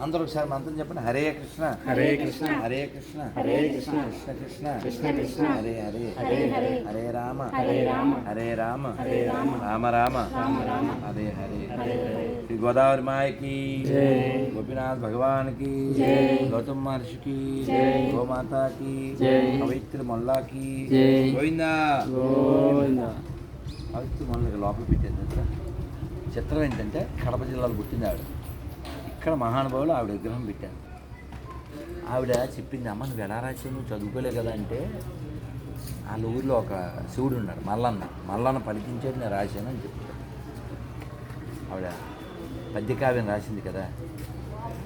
అందరూ ఒకసారి మంత్రం చెప్పండి. హరే కృష్ణ. హరే కృష్ణ. హరే కృష్ణ. హరే కృష్ణ. కృష్ణ. కృష్ణ కృష్ణ. కృష్ణ హరే హరే. హరే హరే. హరే రామ. హరే రామ. హరే రామ. హరే రామ. రామ రామ. రామ రామ. హరే హరే. శ్రీ గోదావరి మాయకి. గోపీనాథ్ భగవాన్కి. గౌతమ్ మహర్షికి. గోమాతాకి. పవిత్ర మొల్లాకి. గోవిందా. పవిత్ర మొల్లకి లోపల పెట్టేది? చిత్రం ఏంటంటే కడప జిల్లాలో పుట్టింది ఆవిడ. ఇక్కడ మహానుభావులు ఆవిడ విగ్రహం పెట్టారు. ఆవిడ చెప్పింది అమ్మ నువ్వు ఎలా రాసావు నువ్వు చదువుకోలే కదా అంటే వాళ్ళ ఊర్లో ఒక శివుడు ఉన్నాడు మల్లన్న. మల్లన్న పలికించాడు నేను రాశాను అని చెప్తాడు. ఆవిడ పద్యకావ్యం రాసింది కదా.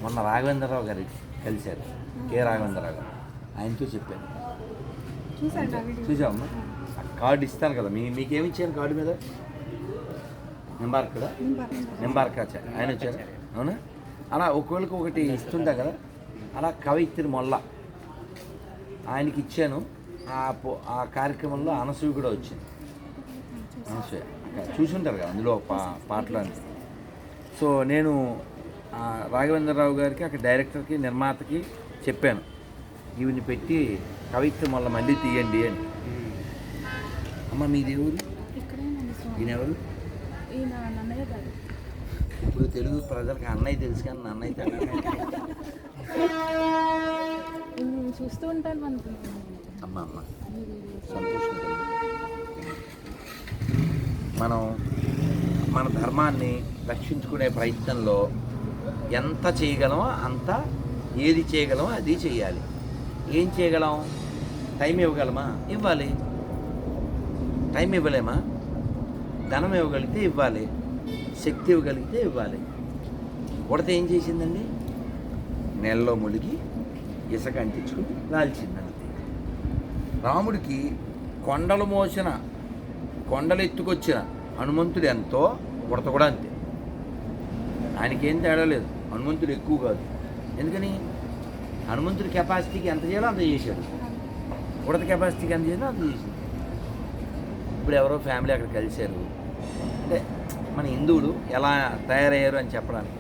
మొన్న రాఘవేంద్రరావు గారు కలిశారు కె. రాఘవేంద్రరావు గారు. ఆయనతో చెప్పాను. చూసావమ్మా? ఆ కార్డు ఇస్తాను కదా మీ మీకేమి ఇచ్చాను కార్డు మీద? నింబార్క్ కదా నింబార్క్. ఆయన వచ్చారు. అవునా? అలా ఒకళ్ళకి ఒకటి ఇస్తుంటా కదా? అలా కవయిత్రి మొల్ల. ఆయనకి ఇచ్చాను. ఆ ఆ కార్యక్రమంలో అనసూయ కూడా వచ్చింది. అనసూయ. చూసుంటారు కదా అందులో పా పాటలు అని. సో నేను రాఘవేంద్రరావు గారికి అక్కడ డైరెక్టర్కి నిర్మాతకి చెప్పాను. ఈవిని పెట్టి కవిత్వం వల్ల మళ్ళీ తీయండి అని. అమ్మ మీ దేవుడు ఇప్పుడు తెలుగు ప్రజలకు అన్నయ్య తెలుసు కానీ అన్నయ్య తెలియదు నేను చూస్తూ ఉంటాను అమ్మ అమ్మ. సంతోషం. మనం మన ధర్మాన్ని రక్షించుకునే ప్రయత్నంలో ఎంత చేయగలమో అంత ఏది చేయగలమో అది చేయాలి. ఏం చేయగలం? టైం ఇవ్వగలమా? ఇవ్వాలి. టైం ఇవ్వలేమా? ధనం ఇవ్వగలిగితే ఇవ్వాలి. శక్తి ఇవ్వగలిగితే ఇవ్వాలి. ఉడత ఏం చేసిందండి? నెలలో మునిగి ఇసుక అంటించుకుని రాల్చిందంతే రాముడికి కొండలు మోసిన కొండలు ఎత్తుకొచ్చిన హనుమంతుడు ఎంతో ఉడత కూడా అంతే. ఆయనకేం తేడా లేదు. హనుమంతుడు ఎక్కువ కాదు. ఎందుకని? హనుమంతుడి కెపాసిటీకి ఎంత చేయాలో అంత చేశాడు. ఉడత కెపాసిటీకి ఎంత చేయాలో అంత చేసింది ఇప్పుడు ఎవరో ఫ్యామిలీ అక్కడ కలిశారు. అంటే మన హిందువులు ఎలా తయారయ్యారు అని చెప్పడానికి.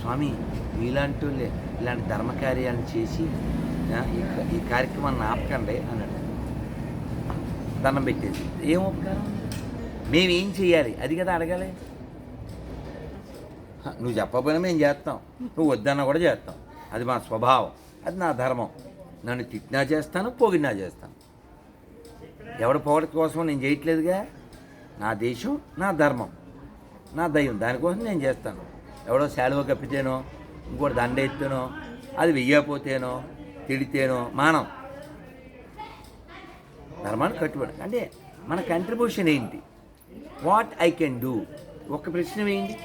స్వామి మీలాంటి వాళ్ళే ఇలాంటి ధర్మకార్యాలను చేసి ఈ కార్యక్రమాన్ని ఆపకండి అన్నాడు. దండం పెట్టేసి. ఏం ఉపకారం? మేమేం చేయాలి? అది కదా అడగాలి. నువ్వు చెప్పకపోయినా మేము చేస్తాం. నువ్వు వద్దన్నా కూడా చేస్తాం. అది మా స్వభావం. అది నా ధర్మం. నన్ను తిట్టినా చేస్తాను పొగిడినా చేస్తాను. ఎవడ పొగడ కోసం నేను చేయట్లేదుగా. నా దేశం నా ధర్మం. నా దయ్యం. దానికోసం నేను చేస్తాను. ఎవడో శాలువ కప్పితేనో ఇంకోటి దండ ఎత్తేనో అది వెయ్యకపోతేనో తిడితేనో మానం. ధర్మాన్ని కట్టుబడి. అంటే మన కంట్రిబ్యూషన్ ఏంటి? వాట్ ఐ కెన్ డూ ఒక ప్రశ్న ఏంటి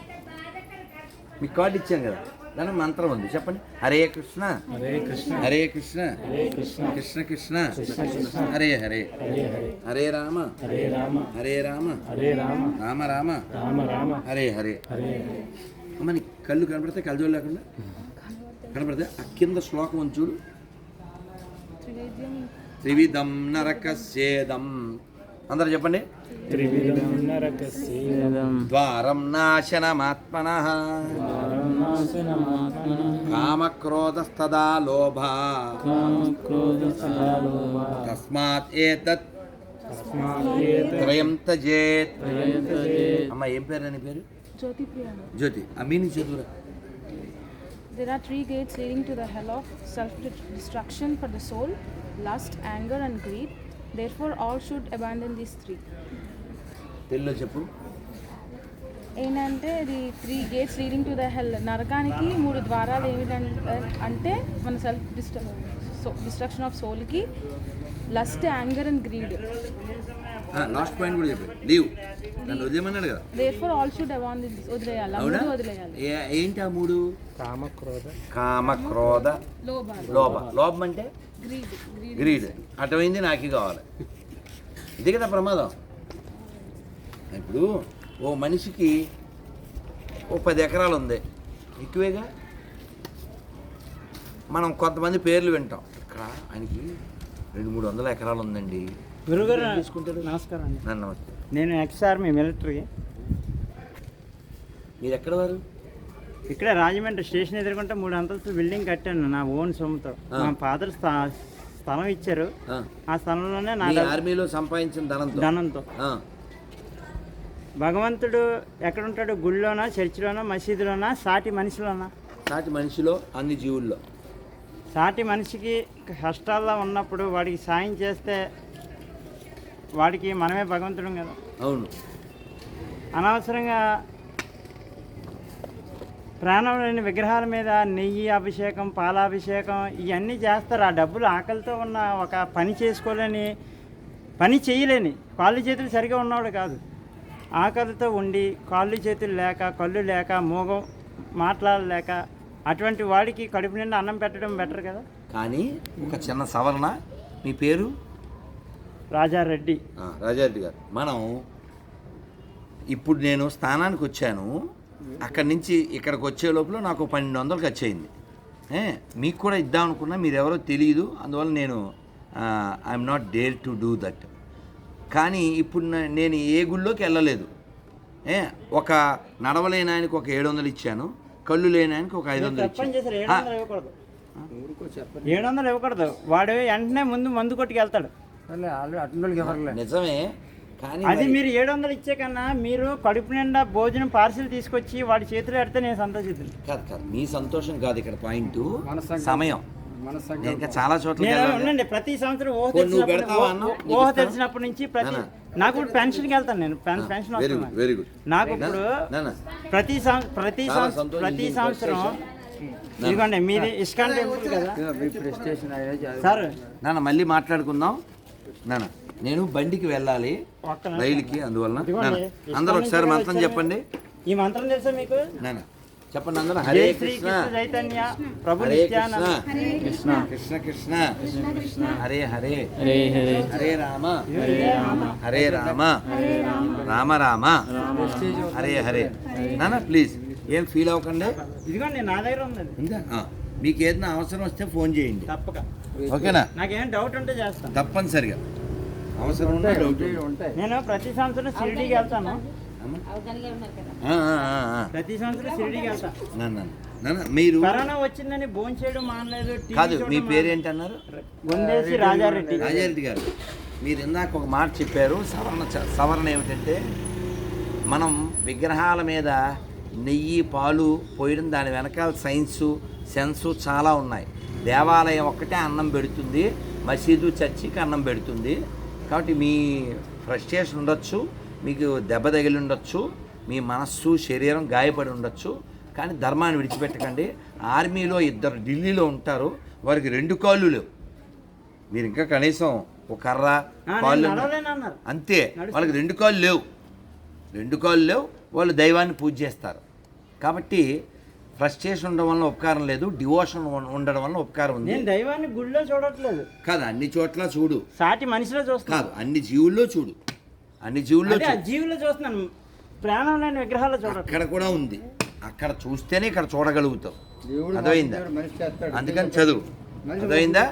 మీకు కార్డు ఇచ్చాను కదా. దాని మంత్రం ఉంది. చెప్పండి. హరే కృష్ణ. హరే కృష్ణ. హరే కృష్ణ. హరే కృష్ణ. హరే హరే. హరే రామ. హరే రామ. హరే రామ. హరే రామ. రామ రామ. రామ రామ. హరే హరే. హరే హరే. అమ్మ నీ కళ్ళు కనపడితే కళ్ళజోడు లేకుండా? కనపడితే ఆ కింద శ్లోకం చూడు. త్రివిధం నరకస్యేదం. అందరూ చెప్పండి. ద్వారం నాశనమాత్మన. నాశనమాత్మన కామక్రోధస్తదా లోభ తస్మాత్ ఏతత్. త్రయం తజేత్. అమ్మ ఏం పేరు అని పేరు? జ్యోతి అమ్మీని జ్యోతి చదువురా There are three gates leading to the hell of self-destruction for the soul, lust, anger, and greed. Therefore, all should abandon these three. తెలుగులో చెప్పు. ఏంటంటే ఇది three gates leading to the hell నరకానికి మూడు ద్వారాలు ఏమిటంటే అంటే మన సెల్ఫ్ డిస్టర్ so destruction of సోల్కి lust anger and greed last point కూడా చెప్పు. లీవ్ నన్ను వదిలేమన్నాడు కదా. దేర్ ఫర్ ఆల్ షుడ్ అవాన్ వదిలేయాలి. మూడు వదిలేయాలి. ఏ- ఏంటి ఆ మూడు? కామక్రోధ. కామ క్రోధ లోబాలు లోభ. లోభం అంటే? గ్రీడ్ అటమైంది నాకే కావాలి. ఇది కదా ప్రమాదం. ఇప్పుడు ఓ మనిషికి ఓ పది ఎకరాలు ఉంది. ఎక్కువేగా? మనం కొంతమంది పేర్లు వింటాం. ఇక్కడ ఆయనకి రెండు మూడు వందల ఎకరాలు ఉందండి. గురుగారు నమస్కారం అండి. నన్ను నమస్తే. నేను ఎక్స్ ఆర్మీ మిలిటరీ. మీరు ఎక్కడ వారు? ఇక్కడ రాజమండ్రి స్టేషన్ ఎదుర్కొంటే మూడు అంతస్తుల బిల్డింగ్ కట్టాను నా ఓన్ సొమ్ముతో. మా ఫాదర్ స్థా- స్థలం ఇచ్చారు. ఆ. స్థలంలోనే నా ఆర్మీలో సంపాదించిన ధనంతో? ధనంతో. భగవంతుడు ఎక్కడుంటాడు? గుళ్ళోనా చర్చిలోనా మసీదులోనా సాటి మనిషిలోనా? సాటి మనిషిలో అన్ని జీవుల్లో. సాటి మనిషికి కష్టాల్లో ఉన్నప్పుడు వాడికి సాయం చేస్తే వాడికి మనమే భగవంతుడు కదా. అవును. అనవసరంగా ప్రాణం లేని విగ్రహాల మీద నెయ్యి అభిషేకం పాలాభిషేకం ఇవన్నీ చేస్తారు. ఆ డబ్బులు ఆకలితో ఉన్న ఒక పని చేసుకోలేని పని చేయలేని కాళ్ళు చేతులు సరిగా ఉన్నవాడు కాదు. ఆకలితో ఉండి కాళ్ళు చేతులు లేక కళ్ళు లేక మూగం మాట్లాడలేక అటువంటి వాడికి కడుపు నిండా అన్నం పెట్టడం బెటర్ కదా? కానీ ఒక చిన్న సవరణ. మీ పేరు? రాజారెడ్డి. రాజారెడ్డి గారు. మనం ఇప్పుడు నేను స్థానానికి వచ్చాను. అక్కడి నుంచి ఇక్కడికి వచ్చే లోపల నాకు పన్నెండు వందలు ఖర్చు అయింది ఏ, మీకు కూడా ఇద్దాం అనుకున్నా మీరు ఎవరో తెలియదు అందువల్ల నేను I'm not dare to do that కానీ ఇప్పుడు నేను ఏ గుళ్ళోకి వెళ్ళలేదు. ఏ ఒక నడవలేని ఆయనకి ఒక ఏడు వందలు ఇచ్చాను కళ్ళు లేని ఆయనకి ఒక ఐదు వందలు ఇచ్చాను. వందలు ఇవ్వకూడదు. ఏడు వందలు ఇవ్వకూడదు. వాడు వెంటనే ముందు మందు కొట్టుకు వెళ్తాడు ఆ, నిజమే. అది మరి- ఏడు వందలు ఇచ్చే కన్నా మీరు కడుపు నిండా భోజనం పార్సిల్ తీసుకొచ్చి వాడి చేతిలో పెడితే నేను సంతోషిద్దాను కాదు కాదు. మీ సంతోషం కాదు ఇక్కడ పాయింట్. సమయం. ఇంకా చాలా చోట్ల నేను ఉండండి ప్రతి సంవత్సరం ఊహ అన్న? ఊహ- తెలిసినప్పటి నుంచి ప్రతి. నాకు పెన్షన్కి వెళ్తాను నేను. పెన్- పెన్షన్ గుడ్ నాకు. వెరీ గుడ్ నాకు ఇప్పుడు ప్రతి సం- ప్రతి. ప్రతి సంవత్సరం. ఇదిగోండి మీది ఇస్కాన్ టెంపుల్ కదా. సార్. నాన్న మళ్ళీ మాట్లాడుకుందాం. నాన్న నేను బండికి వెళ్ళాలి. రైలుకి అందువలన. అందరూ ఒకసారి మంత్రం. చెప్పండి. ఈ మంత్రం తెలుసా మీకు? నాన్న చెప్పండి అందరూ. హరే కృష్ణ. కృష్ణ చైతన్య ప్రభు హరే నిత్యానంద. కృష్ణ. కృష్ణ. కృష్ణ హరే హరే. హరే హరే. హరే రామ. హరే రామ. రామ. రామ. హరే హరే నాన్న ప్లీజ్ ఏం ఫీల్ అవ్వకండి. ఇదిగోండి నా దగ్గర ఉంది. మీకు ఏదైనా అవసరం వస్తే ఫోన్ చేయండి. తప్పక. ఓకేనా? నాకేం డౌట్ ఉంటే చేస్తాను. తప్పనిసరిగా. అవసరం నేను ప్రతి సంవత్సరం షిరిడీకి వెళ్తాను. ప్రతి సంవత్సరం షిరిడీకి వెళ్తాను మీరు కరోనా వచ్చిందని భోజనం చేయడం మానలేదు కాదు మీ చూడడం పేరేంటి అన్నారు మానలేదు. వందేసి రాజారెడ్డి. రాజారెడ్డి గారు. మీరు ఇందాక ఒక మాట చెప్పారు సవరణ సవరణ ఏమిటంటే మనం విగ్రహాల మీద నెయ్యి పాలు పోయడం దాని వెనకాల సైన్సు సెన్సు చాలా ఉన్నాయి. దేవాలయం ఒక్కటే అన్నం పెడుతుంది మసీదు చర్చికి అన్నం పెడుతుంది. కాబట్టి మీ ఫ్రస్ట్రేషన్ ఉండొచ్చు మీకు దెబ్బ తగిలి ఉండొచ్చు మీ మనస్సు శరీరం గాయపడి ఉండొచ్చు కానీ ధర్మాన్ని విడిచిపెట్టకండి. ఆర్మీలో ఇద్దరు ఢిల్లీలో ఉంటారు వారికి రెండు కాళ్ళు లేవు. మీరు ఇంకా కనీసం ఒక కర్ర కాళ్ళు అంతే వాళ్ళకి రెండు కాళ్ళు లేవు. రెండు కాళ్ళు లేవు వాళ్ళు దైవాన్ని పూజ చేస్తారు. కాబట్టి ఫ్రస్ట్రేషన్ ఉండడం వల్ల ఉపకారం లేదు డివోషన్ ఉండడం వల్ల ఉపకారం ఉంది. నేను దైవాన్ని గుళ్ళో చూడట్లేదు. కాదు అన్ని చోట్ల చూడు. సాటి మనిషిలో చూస్తున్నాను కాదు అన్ని జీవుల్లో చూడు. అన్ని జీవుల్లో అదే ఆ చూడు. జీవులో చూస్తున్నాను. ప్రాణం లేని విగ్రహాలు చూడట్లేదు. అక్కడ కూడా ఉంది. అక్కడ చూస్తేనే ఇక్కడ చూడగలుగుతావు. అర్థమైందా? అందుకని చదువు. అర్థమైందా?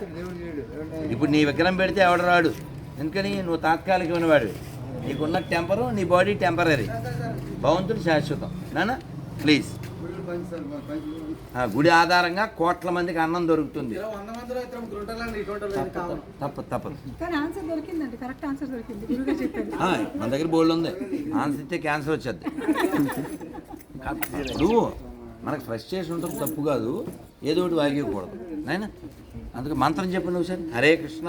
ఇప్పుడు నీ విగ్రహం పెడితే ఎవడు రాడు? ఎందుకని? నువ్వు తాత్కాలికమైన వాడు నీకున్న టెంపరు నీ బాడీ టెంపరీ భగవంతుడు శాశ్వతం. నానా? ప్లీజ్ గుడి ఆధారంగా కోట్ల మందికి అన్నం దొరుకుతుంది. తప్పదు తప్పదు మన దగ్గర బోల్డ్ ఉంది. ఆన్సర్ ఇస్తే క్యాన్సర్ వచ్చేది. ఇప్పుడు మనకు ఫ్రస్ట్రేషన్ ఉంటుంది తప్పు కాదు. ఏదో ఒకటి వాగేయకూడదు. నాయన? అందుకే మంత్రం చెప్పు నువ్వు సార్ హరే కృష్ణ.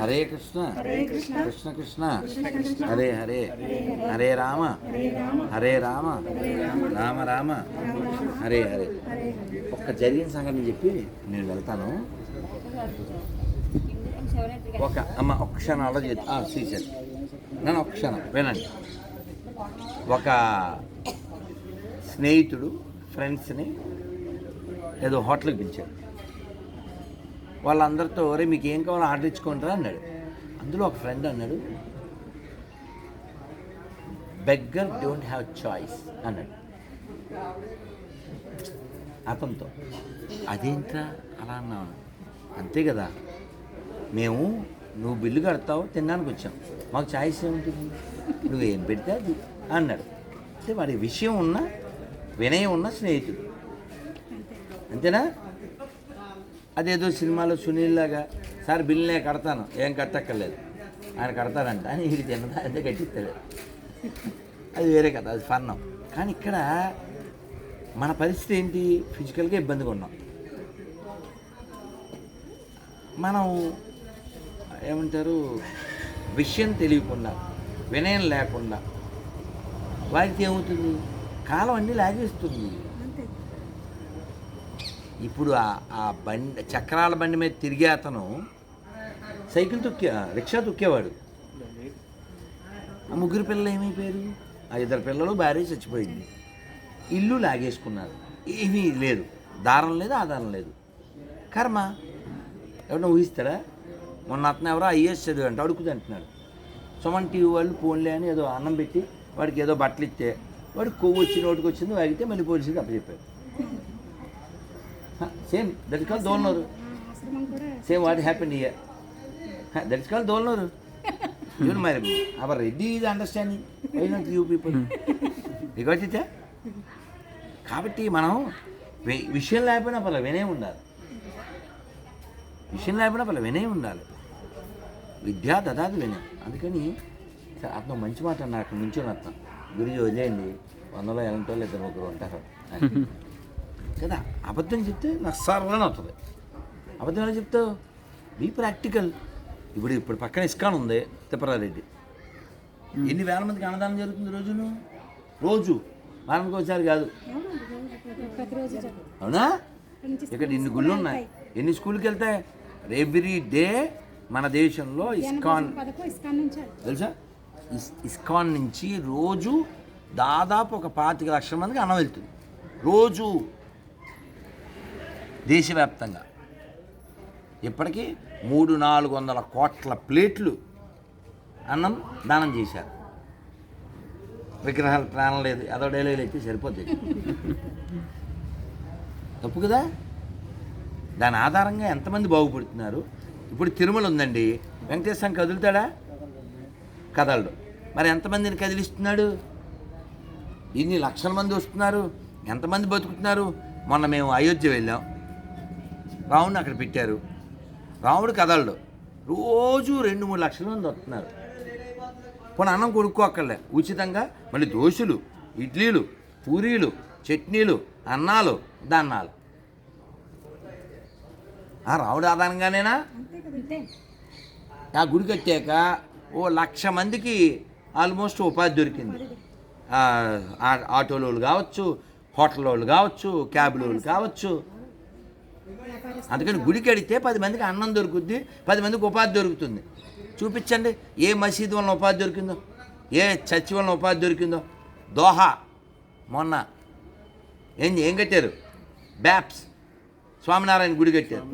హరే కృష్ణ. కృష్ణ. కృష్ణ హరే హరే. హరే రామ. హరే రామ. రామ. రామ హరే హరే. ఒక్క జరిగిన సంగతి చెప్పి నేను వెళ్తాను. ఒక అమ్మ ఒక్క క్షణం అలా చేతి శ్రీశైలం నన్ను ఒక్క క్షణం వినండి. ఒక స్నేహితుడు ఫ్రెండ్స్ని ఏదో హోటల్కి పిలిచాడు. వాళ్ళందరితో ఒరే మీకు ఏం కావాలో ఆర్డర్ ఇచ్చుకుంటారా అన్నాడు. అందులో ఒక ఫ్రెండ్ అన్నాడు బెగ్గర్ డోంట్ హ్యావ్ చాయిస్ అన్నాడు. అతనితో అదేంట్రా అలా అన్నాను అంతే కదా. మేము నువ్వు బిల్లు కడతావు తినడానికి వచ్చాం. మాకు చాయిస్ ఏముంటుంది? నువ్వు ఏం పెడితే అది అన్నాడు. అంటే వాడి విషయం ఉన్న వినయం ఉన్న స్నేహితుడు. అంతేనా? అదేదో సినిమాలో సునీల్ లాగా సార్ బిల్లునే కడతాను. ఏం కట్టక్కర్లేదు. ఆయన కడతారంట అని ఇది తిన్నదా అదే కట్టిస్తలేదు. అది వేరే కదా అది ఫన్నం. కానీ ఇక్కడ మన పరిస్థితి ఏంటి? ఫిజికల్గా ఇబ్బందిగా ఉన్నాం. మనం ఏమంటారు? విషయం తెలియకుండా వినయం లేకుండా వారికి ఏమవుతుంది? కాలం అన్నీ లాగేస్తుంది. ఇప్పుడు ఆ- బండి చక్రాల బండి మీద తిరిగే అతను సైకిల్ తొక్కే రిక్షా తొక్కేవాడు. ఆ ముగ్గురు పిల్లలు ఏమైపోయారు? ఆ ఇద్దరు పిల్లలు భార్య చచ్చిపోయింది. ఇల్లు లాగేసుకున్నారు. ఏమీ లేదు. దారం లేదు ఆధారం లేదు. కర్మ. ఎవడన్నా ఊహిస్తాడా? మొన్న అతను ఎవరో ఐఏఎస్ చదివి అంటే అడుగుతుంది అంటున్నాడు. సుమన్ టీవీ వాళ్ళు ఫోన్లే అని ఏదో అన్నం పెట్టి వాడికి ఏదో బట్టలు ఇస్తే వాడికి కొవ్వు వచ్చి నోటికి వచ్చింది వాగితే మళ్ళీ పోలీసులకు అప్పచెప్పారు. Same that call దోల్నోరు same what happened year that call దోల్నోరు even మరి అవర్ రెడ్డి ఇది understanding why not you people it కాబట్టి మనం విషయం లేకపోయినా పర్లేదు వినే ఉండాలి. విషయం లేకపోయినా పర్లేదు వినే ఉండాలి. విద్యా దదాది వినయం. అందుకని అతను మంచి మాట అన్న అక్కడ నుంచి అర్థం గురించి వదిలేయండి. వందలో ఎలాంటి వాళ్ళు ఇద్దరు ముగ్గురు ఉంటారు. కదా? అబద్ధం చెప్తే నాకు సర్వని అవుతుంది. అబద్ధం ఎలా చెప్తావు? బీ ప్రాక్టికల్ ఇప్పుడు ఇప్పుడు పక్కన ఇస్కాన్ ఉంది తిప్పరారెడ్డి. ఎన్ని వేల మందికి అన్నదానం జరుగుతుంది రోజును? రోజు. వారానికి ఒకసారి కాదు. అవునా? ఇక్కడ ఇన్ని గుళ్ళు ఉన్నాయి. ఎన్ని స్కూల్కి వెళ్తాయి? ఎవ్రీ డే మన దేశంలో ఇస్కాన్ తెలుసా? ఇస్ ఇస్కాన్ నుంచి రోజు దాదాపు ఒక పాతిక లక్షల మందికి అన్నం వెళ్తుంది. రోజు. దేశవ్యాప్తంగా. ఇప్పటికీ మూడు నాలుగు వందల కోట్ల ప్లేట్లు అన్నం దానం చేశారు. విగ్రహాలు ప్రాణం లేదు అదో డైలీలు అయితే సరిపోతుంది తప్పు కదా? దాని ఆధారంగా ఎంతమంది బాగుపడుతున్నారు? ఇప్పుడు తిరుమల ఉందండి. వెంకటేశ్వరం కదులుతాడా? కదలడు. మరి ఎంతమందిని కదిలిస్తున్నాడు? ఇన్ని లక్షల మంది వస్తున్నారు. ఎంతమంది బతుకుతున్నారు? మొన్న మేము అయోధ్య వెళ్ళాం. రాముడిని అక్కడ పెట్టారు. రాముడు కదలడు. రోజు రెండు మూడు లక్షల మంది వస్తున్నారు. పోనీ అన్నం కొనుక్కోక్కర్లే. ఉచితంగా మళ్ళీ దోశలు ఇడ్లీలు పూరీలు చట్నీలు అన్నాలు దన్నాలు. ఆ రాముడు ఆధారంగానేనా? ఆ గుడి కట్టాక ఓ లక్ష మందికి ఆల్మోస్ట్ ఉపాధి దొరికింది. ఆటోలోళ్ళు వాళ్ళు కావచ్చు హోటల్ వాళ్ళు కావచ్చు క్యాబ్లో వాళ్ళు కావచ్చు అందుకని గుడి కడితే పది మందికి అన్నం దొరుకుద్ది పది మందికి ఉపాధి దొరుకుతుంది. చూపించండి ఏ మసీదు వలన ఉపాధి దొరికిందో ఏ చర్చి వలన ఉపాధి దొరికిందో. దోహా మొన్న ఏం ఏం కట్టారు? బ్యాప్స్ స్వామినారాయణ గుడి కట్టారు.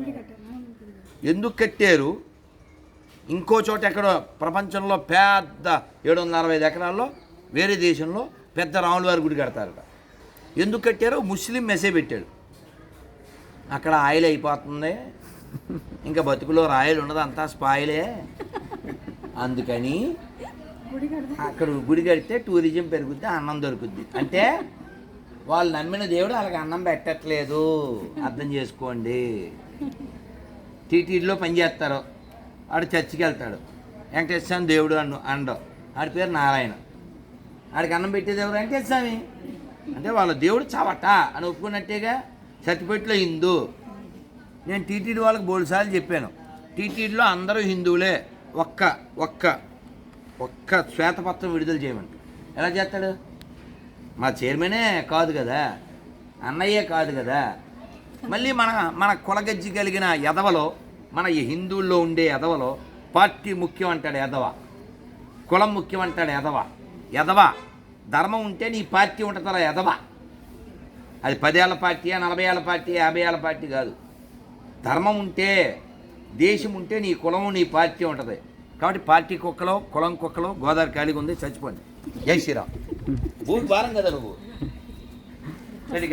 ఎందుకు కట్టారు? ఇంకో చోట ఎక్కడో ప్రపంచంలో పెద్ద ఏడు వందల అరవై ఐదు ఎకరాల్లో వేరే దేశంలో పెద్ద రాములవారి గుడి కడతారట. ఎందుకు కట్టారో? ముస్లిం మెసేజ్ పెట్టాడు. అక్కడ ఆయిల్ అయిపోతుంది. ఇంకా బతుకులో రాయలు ఉండదు అంతా స్పాయిలే. అందుకని అక్కడ గుడి కడితే టూరిజం పెరుగుద్ది అన్నం దొరుకుద్ది. అంటే వాళ్ళు నమ్మిన దేవుడు వాళ్ళకి అన్నం పెట్టట్లేదు. అర్థం చేసుకోండి. టీటీడీలో పనిచేస్తారు ఆడు చర్చికి వెళ్తాడు. వెంకటేశ్వర స్వామి దేవుడు అన్ను అండం. ఆడి పేరు నారాయణ. ఆడికి అన్నం పెట్టేది ఎవరు? వెంకటేశ్వర స్వామి. అంటే వాళ్ళ దేవుడు చవట అని ఒప్పుకున్నట్టేగా సర్టిఫికెట్లో హిందూ. నేను టీటీడీ వాళ్ళకి బోలుసార్లు చెప్పాను. టీటీడీలో అందరూ హిందువులే. ఒక్క ఒక్క ఒక్క శ్వేతపత్రం విడుదల చేయమని ఎలా చేస్తాడు? మా చైర్మనే కాదు కదా. అన్నయ్యే కాదు కదా. మళ్ళీ మన మన కులగజ్జి కలిగిన ఎదవలో మన ఈ హిందువుల్లో ఉండే ఎదవలో పార్టీ ముఖ్యం అంటాడు ఎదవ కులం ముఖ్యం అంటాడు ఎదవ ఎదవ ధర్మం ఉంటే నీ పార్టీ ఉంటుందా ఎదవ అది పదేళ్ళ పార్టీ నలభై ఏళ్ళ పార్టీ యాభై ఏళ్ళ పార్టీ కాదు. ధర్మం ఉంటే దేశం ఉంటే నీ కులం నీ పార్టీ ఉంటుంది. కాబట్టి పార్టీ కుక్కలో కులం కుక్కలో గోదావరి ఖాళీగా ఉంది చచ్చిపోండి. జై శ్రీరామ్. భూమి భారం కదా నువ్వు. సరే